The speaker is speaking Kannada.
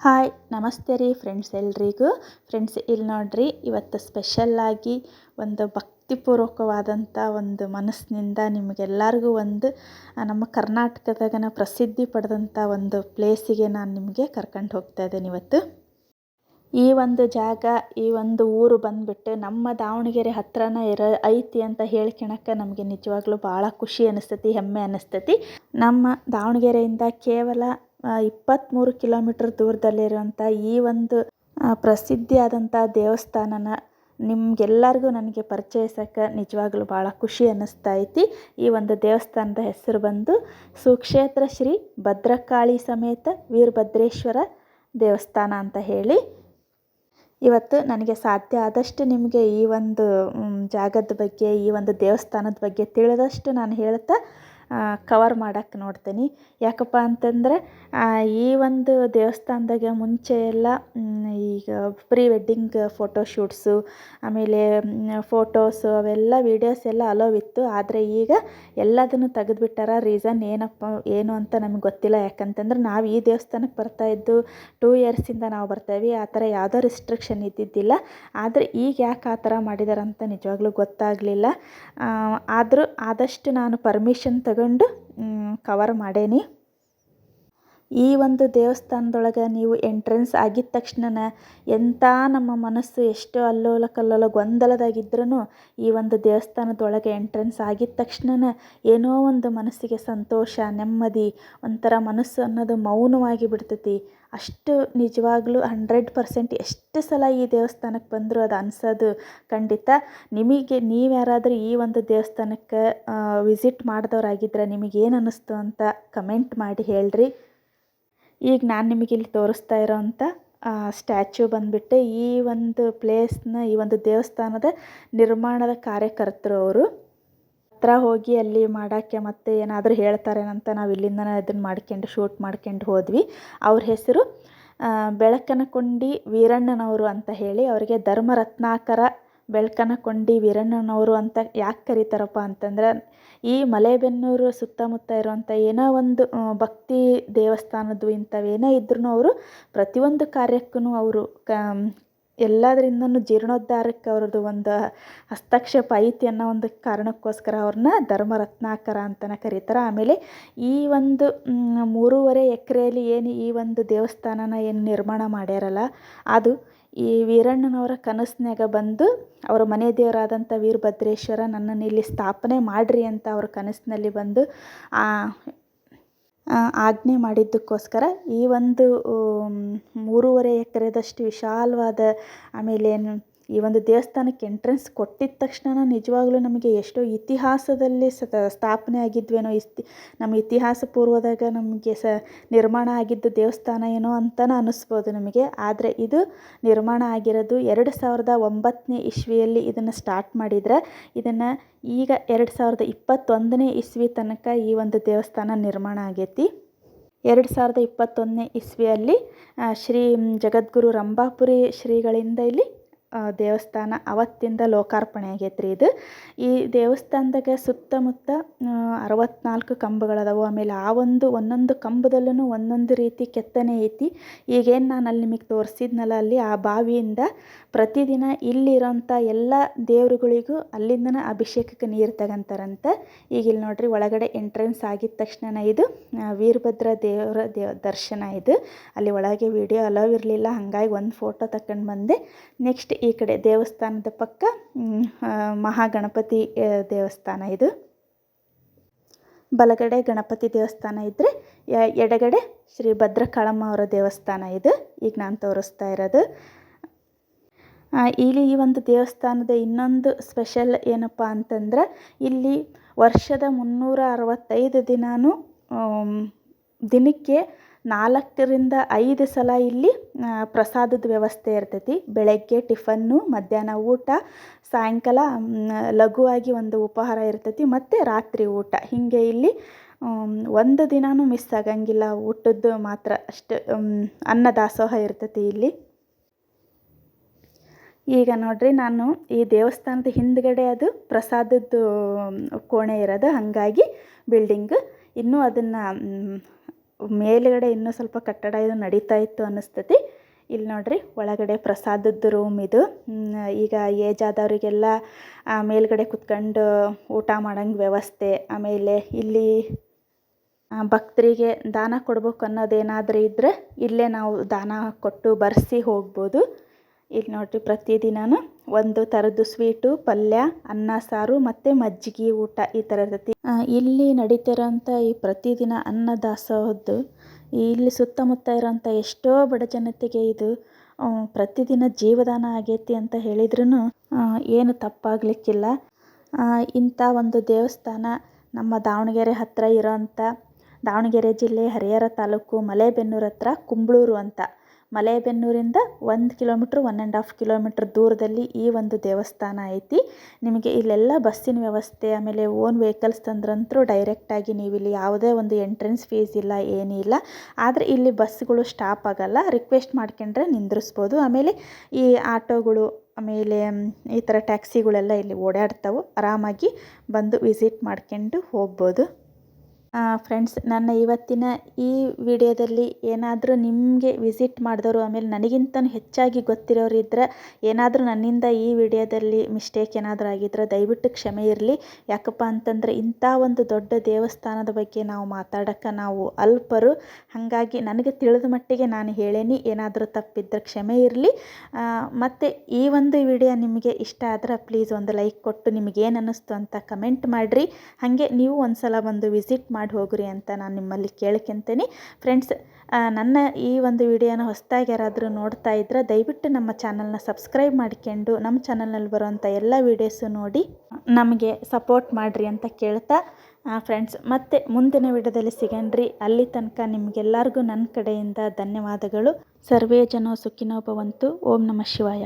ಹಾಯ್ ನಮಸ್ತೆ ರೀ ಫ್ರೆಂಡ್ಸ್ ಎಲ್ರಿಗೂ. ಫ್ರೆಂಡ್ಸ್ ಇಲ್ಲಿ ನೋಡ್ರಿ, ಇವತ್ತು ಸ್ಪೆಷಲ್ಲಾಗಿ ಒಂದು ಭಕ್ತಿಪೂರ್ವಕವಾದಂಥ ಒಂದು ಮನಸ್ಸಿನಿಂದ ನಿಮಗೆಲ್ಲರಿಗೂ ಒಂದು ನಮ್ಮ ಕರ್ನಾಟಕದಾಗನ ಪ್ರಸಿದ್ಧಿ ಪಡೆದಂಥ ಒಂದು ಪ್ಲೇಸಿಗೆ ನಾನು ನಿಮಗೆ ಕರ್ಕೊಂಡು ಹೋಗ್ತಾ ಇದ್ದೇನೆ ಇವತ್ತು. ಈ ಒಂದು ಜಾಗ, ಈ ಒಂದು ಊರು ಬಂದ್ಬಿಟ್ಟು ನಮ್ಮ ದಾವಣಗೆರೆ ಹತ್ರನ ಇರೋ, ಐತಿ ಅಂತ ಹೇಳ್ಕೊಳಕ್ಕೆ ನಮಗೆ ನಿಜವಾಗ್ಲೂ ಭಾಳ ಖುಷಿ ಅನಿಸ್ತತಿ, ಹೆಮ್ಮೆ ಅನಿಸ್ತತಿ. ನಮ್ಮ ದಾವಣಗೆರೆಯಿಂದ ಕೇವಲ ಇಪ್ಪತ್ತ್ಮೂರು ಕಿಲೋಮೀಟ್ರ್ ದೂರದಲ್ಲಿರುವಂಥ ಈ ಒಂದು ಪ್ರಸಿದ್ಧಿಯಾದಂಥ ದೇವಸ್ಥಾನನ ನಿಮ್ಗೆಲ್ಲರಿಗೂ ನನಗೆ ಪರಿಚಯಿಸೋಕೆ ನಿಜವಾಗ್ಲೂ ಭಾಳ ಖುಷಿ ಅನ್ನಿಸ್ತಾ ಐತಿ. ಈ ಒಂದು ದೇವಸ್ಥಾನದ ಹೆಸರು ಬಂದು ಸುಕ್ಷೇತ್ರ ಶ್ರೀ ಭದ್ರಕಾಳಿ ಸಮೇತ ವೀರಭದ್ರೇಶ್ವರ ದೇವಸ್ಥಾನ ಅಂತ ಹೇಳಿ. ಇವತ್ತು ನನಗೆ ಸಾಧ್ಯ ಆದಷ್ಟು ನಿಮಗೆ ಈ ಒಂದು ಜಾಗದ ಬಗ್ಗೆ, ಈ ಒಂದು ದೇವಸ್ಥಾನದ ಬಗ್ಗೆ ತಿಳಿದಷ್ಟು ನಾನು ಹೇಳ್ತಾ ಕವರ್ ಮಾಡೋಕ್ಕೆ ನೋಡ್ತೀನಿ. ಯಾಕಪ್ಪ ಅಂತಂದರೆ ಈ ಒಂದು ದೇವಸ್ಥಾನದಾಗ ಮುಂಚೆ ಎಲ್ಲ ಈಗ ಪ್ರೀ ವೆಡ್ಡಿಂಗ್ ಫೋಟೋ ಶೂಟ್ಸು ಆಮೇಲೆ ಫೋಟೋಸು ಅವೆಲ್ಲ ವೀಡಿಯೋಸ್ ಎಲ್ಲ ಅಲೋವ್ ಇತ್ತು. ಆದರೆ ಈಗ ಎಲ್ಲದನ್ನು ತೆಗೆದುಬಿಟ್ಟಾರ ರೀಸನ್ ಏನಪ್ಪ, ಏನು ಅಂತ ನಮ್ಗೆ ಗೊತ್ತಿಲ್ಲ. ಯಾಕಂತಂದ್ರೆ ನಾವು ಈ ದೇವಸ್ಥಾನಕ್ಕೆ ಬರ್ತಾ ಇದ್ದು ಟೂ ಇಯರ್ಸಿಂದ ನಾವು ಬರ್ತಾಯಿವಿ ಆ ಥರ ಯಾವುದೋ ರಿಸ್ಟ್ರಿಕ್ಷನ್ ಇದ್ದಿದ್ದಿಲ್ಲ. ಆದರೆ ಈಗ ಯಾಕೆ ಆ ಥರ ಮಾಡಿದಾರಂತ ನಿಜವಾಗ್ಲೂ ಗೊತ್ತಾಗಲಿಲ್ಲ. ಆದರೂ ಆದಷ್ಟು ನಾನು ಪರ್ಮಿಷನ್ ತಗೊಂಡು ಕವರ್ ಮಾಡೇನಿ. ಈ ಒಂದು ದೇವಸ್ಥಾನದೊಳಗೆ ನೀವು ಎಂಟ್ರೆನ್ಸ್ ಆಗಿದ ತಕ್ಷಣನ ಎಂಥ ನಮ್ಮ ಮನಸ್ಸು ಎಷ್ಟು ಅಲ್ಲೋಲ ಕಲ್ಲೋಲ ಗೊಂದಲದಾಗಿದ್ರೂ ಈ ಒಂದು ದೇವಸ್ಥಾನದೊಳಗೆ ಎಂಟ್ರೆನ್ಸ್ ಆಗಿದ ತಕ್ಷಣನ ಏನೋ ಒಂದು ಮನಸ್ಸಿಗೆ ಸಂತೋಷ, ನೆಮ್ಮದಿ, ಒಂಥರ ಮನಸ್ಸು ಅನ್ನೋದು ಮೌನವಾಗಿ ಬಿಡ್ತೈತಿ. ಅಷ್ಟು ನಿಜವಾಗ್ಲೂ ಹಂಡ್ರೆಡ್ ಪರ್ಸೆಂಟ್ ಎಷ್ಟು ಸಲ ಈ ದೇವಸ್ಥಾನಕ್ಕೆ ಬಂದರೂ ಅದು ಅನ್ಸೋದು ಖಂಡಿತ. ನಿಮಗೆ ನೀವು ಯಾರಾದರೂ ಈ ಒಂದು ದೇವಸ್ಥಾನಕ್ಕೆ ವಿಸಿಟ್ ಮಾಡಿದವರಾಗಿದ್ದರೆ ನಿಮಗೇನು ಅನ್ನಿಸ್ತು ಅಂತ ಕಮೆಂಟ್ ಮಾಡಿ ಹೇಳ್ರಿ. ಈಗ ನಾನು ನಿಮಗೆ ಇಲ್ಲಿ ತೋರಿಸ್ತಾ ಇರೋವಂಥ ಸ್ಟ್ಯಾಚ್ಯೂ ಬಂದುಬಿಟ್ಟು ಈ ಒಂದು ಪ್ಲೇಸ್ನ, ಈ ಒಂದು ದೇವಸ್ಥಾನದ ನಿರ್ಮಾಣದ ಕಾರ್ಯಕರ್ತರು ಅವರು. ಹತ್ರ ಹೋಗಿ ಅಲ್ಲಿ ಮಾಡೋಕ್ಕೆ ಮತ್ತೆ ಏನಾದರೂ ಹೇಳ್ತಾರೇನಂತ ನಾವು ಇಲ್ಲಿಂದನೇ ಇದನ್ನು ಮಾಡ್ಕೊಂಡು ಶೂಟ್ ಮಾಡ್ಕೊಂಡು ಹೋದ್ವಿ. ಅವ್ರ ಹೆಸರು ಬೆಳಕನಕೊಂಡಿ ವೀರಣ್ಣನವರು ಅಂತ ಹೇಳಿ, ಅವರಿಗೆ ಧರ್ಮರತ್ನಾಕರ ಬೆಳ್ಕನಕೊಂಡಿ ವೀರಣ್ಣನವರು ಅಂತ ಯಾಕೆ ಕರೀತಾರಪ್ಪ ಅಂತಂದ್ರೆ, ಈ ಮಲೇಬೆನ್ನೂರು ಸುತ್ತಮುತ್ತ ಇರುವಂಥ ಏನೋ ಒಂದು ಭಕ್ತಿ ದೇವಸ್ಥಾನದ್ದು ಇಂಥವೇನೇ ಇದ್ರೂ ಅವರು ಪ್ರತಿಯೊಂದು ಕಾರ್ಯಕ್ಕೂ ಅವರು, ಕ ಎಲ್ಲದರಿಂದನೂ ಜೀರ್ಣೋದ್ಧಾರಕ್ಕೆ ಅವ್ರದ್ದು ಒಂದು ಹಸ್ತಕ್ಷೇಪ ಐತಿ ಅನ್ನೋ ಒಂದು ಕಾರಣಕ್ಕೋಸ್ಕರ ಅವ್ರನ್ನ ಧರ್ಮರತ್ನಾಕರ ಅಂತಲೇ ಕರೀತಾರೆ. ಆಮೇಲೆ ಈ ಒಂದು ಮೂರುವರೆ ಎಕರೆಯಲ್ಲಿ ಏನು ಈ ಒಂದು ದೇವಸ್ಥಾನನ ಏನು ನಿರ್ಮಾಣ ಮಾಡ್ಯಾರಲ್ಲ, ಅದು ಈ ವೀರಣ್ಣನವರ ಕನಸಿನಾಗ ಬಂದು ಅವರ ಮನೆ ದೇವರಾದಂಥ ವೀರಭದ್ರೇಶ್ವರ ನನ್ನನ್ನು ಇಲ್ಲಿ ಸ್ಥಾಪನೆ ಮಾಡಿರಿ ಅಂತ ಅವ್ರ ಕನಸಿನಲ್ಲಿ ಬಂದು ಆಜ್ಞೆ ಮಾಡಿದ್ದಕ್ಕೋಸ್ಕರ ಈ ಒಂದು ಮೂರುವರೆ ಎಕರೆದಷ್ಟು ವಿಶಾಲವಾದ ಆಮೇಲೆ ಈ ಒಂದು ದೇವಸ್ಥಾನಕ್ಕೆ ಎಂಟ್ರೆನ್ಸ್ ಕೊಟ್ಟಿದ ತಕ್ಷಣ ನಿಜವಾಗ್ಲೂ ನಮಗೆ ಎಷ್ಟೋ ಇತಿಹಾಸದಲ್ಲಿ ಸ್ಥಾಪನೆ ಆಗಿದ್ವೇನೋ ಇಸ್ತಿ, ನಮ್ಮ ಇತಿಹಾಸ ಪೂರ್ವದಾಗ ನಮಗೆ ಸ, ನಿರ್ಮಾಣ ಆಗಿದ್ದ ದೇವಸ್ಥಾನ ಏನೋ ಅಂತಲೂ ಅನ್ನಿಸ್ಬೋದು ನಮಗೆ. ಆದರೆ ಇದು ನಿರ್ಮಾಣ ಆಗಿರೋದು ಎರಡು ಸಾವಿರದ ಒಂಬತ್ತನೇ ಇಸ್ವಿಯಲ್ಲಿ ಇದನ್ನು ಸ್ಟಾರ್ಟ್ ಮಾಡಿದರೆ, ಇದನ್ನು ಈಗ ಎರಡು ಸಾವಿರದ ಇಪ್ಪತ್ತೊಂದನೇ ಇಸ್ವಿ ತನಕ ಈ ಒಂದು ದೇವಸ್ಥಾನ ನಿರ್ಮಾಣ ಆಗೈತಿ. ಎರಡು ಸಾವಿರದ ಇಪ್ಪತ್ತೊಂದನೇ ಇಸ್ವಿಯಲ್ಲಿ ಶ್ರೀ, ಜಗದ್ಗುರು ರಂಭಾಪುರಿ ಶ್ರೀಗಳಿಂದ ಇಲ್ಲಿ ದೇವಸ್ಥಾನ ಅವತ್ತಿಂದ ಲೋಕಾರ್ಪಣೆ ಆಗೈತೆ ರೀ ಇದು. ಈ ದೇವಸ್ಥಾನದಾಗ ಸುತ್ತಮುತ್ತ ಅರವತ್ನಾಲ್ಕು ಕಂಬಗಳದಾವು. ಆಮೇಲೆ ಆ ಒಂದು ಒಂದೊಂದು ಕಂಬದಲ್ಲೂ ಒಂದೊಂದು ರೀತಿ ಕೆತ್ತನೆ ಐತಿ. ಈಗೇನು ನಾನು ಅಲ್ಲಿ ನಿಮಗೆ ತೋರಿಸಿದ್ನಲ್ಲ, ಅಲ್ಲಿ ಆ ಬಾವಿಯಿಂದ ಪ್ರತಿದಿನ ಇಲ್ಲಿರೋಂಥ ಎಲ್ಲ ದೇವರುಗಳಿಗೂ ಅಲ್ಲಿಂದನೇ ಅಭಿಷೇಕಕ್ಕೆ ನೀರು ತಗೊಂತಾರಂತೆ. ಈಗ ಇಲ್ಲಿ ನೋಡ್ರಿ ಒಳಗಡೆ ಎಂಟ್ರೆನ್ಸ್ ಆಗಿದ ತಕ್ಷಣ ಇದು ವೀರಭದ್ರ ದೇವರ ದೇವ, ದರ್ಶನ ಇದು. ಅಲ್ಲಿ ಒಳಗೆ ವಿಡಿಯೋ ಅಲೋ ಇರಲಿಲ್ಲ, ಹಾಗಾಗಿ ಒಂದು ಫೋಟೋ ತಗೊಂಡು ಬಂದೆ. ನೆಕ್ಸ್ಟ್ ಈ ಕಡೆ ದೇವಸ್ಥಾನದ ಪಕ್ಕ ಮಹಾಗಣಪತಿ ದೇವಸ್ಥಾನ ಇದು. ಬಲಗಡೆ ಗಣಪತಿ ದೇವಸ್ಥಾನ ಇದ್ದರೆ ಎಡಗಡೆ ಶ್ರೀ ಭದ್ರಕಾಳಮ್ಮ ಅವರ ದೇವಸ್ಥಾನ ಇದು. ಈಗ ನಾನು ತೋರಿಸ್ತಾ ಇರೋದು. ಇಲ್ಲಿ ಈ ಒಂದು ದೇವಸ್ಥಾನದ ಇನ್ನೊಂದು ಸ್ಪೆಷಲ್ ಏನಪ್ಪ ಅಂತಂದ್ರೆ, ಇಲ್ಲಿ ವರ್ಷದ ಮುನ್ನೂರ ಅರವತ್ತೈದು ದಿನಾನು ದಿನಕ್ಕೆ ನಾಲ್ಕರಿಂದ ಐದು ಸಲ ಇಲ್ಲಿ ಪ್ರಸಾದದ ವ್ಯವಸ್ಥೆ ಇರ್ತೈತಿ. ಬೆಳಗ್ಗೆ ಟಿಫನ್ನು, ಮಧ್ಯಾಹ್ನ ಊಟ, ಸಾಯಂಕಾಲ ಲಘುವಾಗಿ ಒಂದು ಉಪಹಾರ ಇರ್ತೈತಿ. ಮತ್ತು ರಾತ್ರಿ ಊಟ. ಹೀಗೆ ಇಲ್ಲಿ ಒಂದು ದಿನಾನೂ ಮಿಸ್ ಆಗಂಗಿಲ್ಲ. ಊಟದ್ದು ಮಾತ್ರ ಅಷ್ಟು ಅನ್ನ ದಾಸೋಹ ಇರ್ತೈತಿ ಇಲ್ಲಿ. ಈಗ ನೋಡ್ರಿ, ನಾನು ಈ ದೇವಸ್ಥಾನದ ಹಿಂದ್ಗಡೆ ಅದು ಪ್ರಸಾದದ್ದು ಕೋಣೆ ಇರೋದು. ಹಾಗಾಗಿ ಬಿಲ್ಡಿಂಗ್ ಇನ್ನೂ ಅದನ್ನು ಮೇಲುಗಡೆ ಇನ್ನೂ ಸ್ವಲ್ಪ ಕಟ್ಟಡ ಇದು ನಡೀತಾ ಇತ್ತು ಅನ್ನಿಸ್ತತಿ. ಇಲ್ಲಿ ನೋಡ್ರಿ ಒಳಗಡೆ ಪ್ರಸಾದದ ರೂಮ್ ಇದು. ಈಗ ಏಜ್ ಆದವರಿಗೆಲ್ಲ ಮೇಲ್ಗಡೆ ಕುತ್ಕೊಂಡು ಊಟ ಮಾಡೋಂಗೆ ವ್ಯವಸ್ಥೆ. ಆಮೇಲೆ ಇಲ್ಲಿ ಭಕ್ತರಿಗೆ ದಾನ ಕೊಡ್ಬೇಕು ಅನ್ನೋದೇನಾದರೂ ಇದ್ದರೆ ಇಲ್ಲೇ ನಾವು ದಾನ ಕೊಟ್ಟು ಬರೆಸಿ ಹೋಗ್ಬೋದು. ಇಲ್ಲಿ ನೋಡಿರಿ ಪ್ರತಿದಿನ ಒಂದು ಥರದ್ದು ಸ್ವೀಟು, ಪಲ್ಯ, ಅನ್ನ, ಸಾರು ಮತ್ತು ಮಜ್ಜಿಗೆ ಊಟ ಈ ಥರ ಇರ್ತೈತಿ. ಇಲ್ಲಿ ನಡೀತಿರೋಂಥ ಈ ಪ್ರತಿದಿನ ಅನ್ನ ದಾಸೋಹದ್ದು, ಇಲ್ಲಿ ಸುತ್ತಮುತ್ತ ಇರೋಂಥ ಎಷ್ಟೋ ಬಡ ಜನತೆಗೆ ಇದು ಪ್ರತಿದಿನ ಜೀವದಾನ ಆಗೈತಿ ಅಂತ ಹೇಳಿದ್ರೂ ಏನು ತಪ್ಪಾಗಲಿಕ್ಕಿಲ್ಲ. ಇಂಥ ಒಂದು ದೇವಸ್ಥಾನ ನಮ್ಮ ದಾವಣಗೆರೆ ಹತ್ತಿರ ಇರೋಂಥ, ದಾವಣಗೆರೆ ಜಿಲ್ಲೆ ಹರಿಹರ ತಾಲೂಕು ಮಲೇಬೆನ್ನೂರು ಹತ್ರ ಕುಂಬ್ಳೂರು ಅಂತ. ಮಲೇಬೆನ್ನೂರಿಂದ ಒಂದು kilometre one and half kilometre ದೂರದಲ್ಲಿ ಈ ಒಂದು ದೇವಸ್ಥಾನ ಐತಿ. ನಿಮಗೆ ಇಲ್ಲೆಲ್ಲ ಬಸ್ಸಿನ ವ್ಯವಸ್ಥೆ, ಆಮೇಲೆ ಓನ್ ವೆಹಿಕಲ್ಸ್ ತಂದ್ರಂತೂ ಡೈರೆಕ್ಟಾಗಿ ನೀವು ಇಲ್ಲಿ ಯಾವುದೇ ಒಂದು ಎಂಟ್ರೆನ್ಸ್ ಫೀಸ್ ಇಲ್ಲ, ಏನೂ ಇಲ್ಲ. ಆದರೆ ಇಲ್ಲಿ ಬಸ್ಗಳು ಸ್ಟಾಪ್ ಆಗಲ್ಲ ರಿಕ್ವೆಸ್ಟ್ ಮಾಡ್ಕೊಂಡ್ರೆ ನಿಂದ್ರಿಸ್ಬೋದು. ಆಮೇಲೆ ಈ ಆಟೋಗಳು, ಆಮೇಲೆ ಈ ಥರ ಟ್ಯಾಕ್ಸಿಗಳೆಲ್ಲ ಇಲ್ಲಿ ಓಡಾಡ್ತಾವೆ. ಆರಾಮಾಗಿ ಬಂದು ವಿಸಿಟ್ ಮಾಡ್ಕೊಂಡು ಹೋಗ್ಬೋದು. ಫ್ರೆಂಡ್ಸ್ ನನ್ನ ಇವತ್ತಿನ ಈ ವಿಡಿಯೋದಲ್ಲಿ ಏನಾದರೂ ನಿಮಗೆ ವಿಸಿಟ್ ಮಾಡಿದವರು, ಆಮೇಲೆ ನನಗಿಂತ ಹೆಚ್ಚಾಗಿ ಗೊತ್ತಿರೋರು ಇದ್ದರೆ ಏನಾದರೂ ನನ್ನಿಂದ ಈ ವಿಡಿಯೋದಲ್ಲಿ ಮಿಸ್ಟೇಕ್ ಏನಾದರೂ ಆಗಿದ್ರೆ ದಯವಿಟ್ಟು ಕ್ಷಮೆ ಇರಲಿ. ಯಾಕಪ್ಪ ಅಂತಂದರೆ ಇಂಥ ಒಂದು ದೊಡ್ಡ ದೇವಸ್ಥಾನದ ಬಗ್ಗೆ ನಾವು ಮಾತಾಡೋಕ್ಕೆ ನಾವು ಅಲ್ಪರು. ಹಾಗಾಗಿ ನನಗೆ ತಿಳಿದ ಮಟ್ಟಿಗೆ ನಾನು ಹೇಳೇನಿ, ಏನಾದರೂ ತಪ್ಪಿದ್ದರೆ ಕ್ಷಮೆ ಇರಲಿ. ಮತ್ತು ಈ ಒಂದು ವಿಡಿಯೋ ನಿಮಗೆ ಇಷ್ಟ ಆದ್ರೆ ಪ್ಲೀಸ್ ಒಂದು ಲೈಕ್ ಕೊಟ್ಟು ನಿಮಗೇನು ಅನ್ನಿಸ್ತು ಅಂತ ಕಮೆಂಟ್ ಮಾಡಿರಿ. ಹಾಗೆ ನೀವು ಒಂದು ಸಲ ಬಂದು ವಿಸಿಟ್ ಮಾಡಿ. ಹೋಗ್ರಿ ಅಂತ ನಾನು ನಿಮ್ಮಲ್ಲಿ ಕೇಳ್ಕೊಂತೀನಿ. ಫ್ರೆಂಡ್ಸ್ ನನ್ನ ಈ ಒಂದು ವಿಡಿಯೋನ ಹೊಸದಾಗಿ ಯಾರಾದರೂ ನೋಡ್ತಾ ಇದ್ರೆ ದಯವಿಟ್ಟು ನಮ್ಮ ಚಾನಲ್ನ ಸಬ್ಸ್ಕ್ರೈಬ್ ಮಾಡ್ಕೊಂಡು ನಮ್ಮ ಚಾನಲ್ನಲ್ಲಿ ಬರುವಂಥ ಎಲ್ಲ ವೀಡಿಯೋಸು ನೋಡಿ ನಮಗೆ ಸಪೋರ್ಟ್ ಮಾಡಿರಿ ಅಂತ ಕೇಳ್ತಾ ಫ್ರೆಂಡ್ಸ್ ಮತ್ತೆ ಮುಂದಿನ ವಿಡಿಯೋದಲ್ಲಿ ಸಿಗಣ್ರಿ ಅಲ್ಲಿ ತನಕ ನಿಮಗೆಲ್ಲರಿಗೂ ನನ್ನ ಕಡೆಯಿಂದ ಧನ್ಯವಾದಗಳು. ಸರ್ವೇ ಜನ ಸುಖಿನೋ ಭವಂತು. ಓಂ ನಮಃ ಶಿವಾಯ.